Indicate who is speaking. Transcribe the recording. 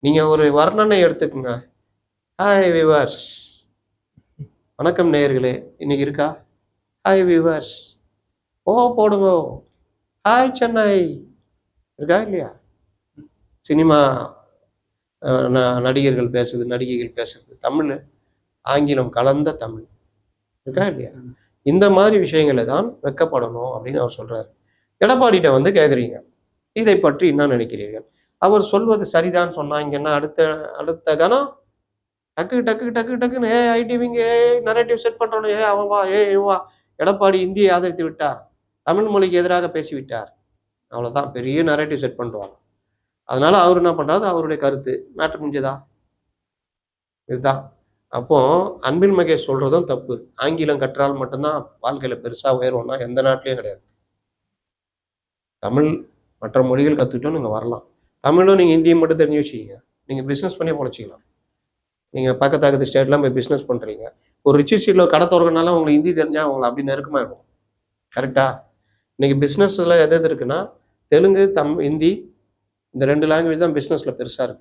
Speaker 1: நீங்கள் ஒரு வர்ணனை எடுத்துக்கோங்க. ஹாய் விவர்ஸ் வணக்கம் நேயர்களே இன்னைக்கு இருக்கா? ஹாய் விவர்ஸ் ஓ போடுங்க. ஹாய் சென்னை. இருக்கா இல்லையா? சினிமா ந- நடிகர்கள் பேசுறது நடிகைகள் பேசுறது தமிழ் ஆங்கிலம் கலந்த தமிழ். இருக்கா இல்லையா? இந்த மாதிரி விஷயங்களை தான் வெக்கப்படணும் அப்படின்னு அவர் சொல்றாரு. எடப்பாடிட்ட வந்து கேட்குறீங்க இதை பற்றி என்ன நினைக்கிறீர்கள்? அவர் சொல்வது சரிதான் சொன்னாங்கன்னா அடுத்த அடுத்த கணம்? டக்கு டக்கு டக்கு டக்குன்னு ஏ ஐடிவிங்க ஏ நரேட்டிவ் செட் பண்ணுறோம் ஏ அவன் வா ஏ இவன் வா. எடப்பாடி இந்தியை ஆதரித்து விட்டார். தமிழ் மொழிக்கு எதிராக பேசிவிட்டார். அவ்வளோதான் பெரிய நரேட்டிவ் செட் பண்ணுவாங்க அதனால அவர் என்ன பண்ணுறது அவருடைய கருத்து. மேட்ரு முடிஞ்சதா இதுதான். அப்போ அன்பின் மகேஷ் சொல்றதும் தப்பு. ஆங்கிலம் கற்றால் மட்டும்தான் வாழ்க்கையில பெருசா உயர்வோம்னா எந்த நாட்டிலையும் கிடையாது. தமிழ் மற்ற மொழிகள் கற்றுக்கிட்டோம் நீங்கள் வரலாம். தமிழும் நீங்கள் ஹிந்தியும் மட்டும் தெரிஞ்சு வச்சுக்கிங்க. நீங்கள் பிஸ்னஸ் பண்ணி பொழைச்சிக்கலாம். நீங்கள் பக்கத்து பக்கத்து ஸ்டேட்லாம் போய் பிஸ்னஸ் பண்ணுறீங்க ஒரு ரிச்சு ஸ்ட்ரீட்டில் ஒரு கடை திறக்கனால உங்களுக்கு ஹிந்தி தெரிஞ்சால் உங்களை அப்படி நெருக்கமாக இருக்கும். கரெக்டாக இன்றைக்கி பிஸ்னஸில் எது எது இருக்குன்னா தெலுங்கு தம் ஹிந்தி இந்த ரெண்டு லாங்குவேஜ் தான் பிஸ்னஸில் பெருசாக இருக்குது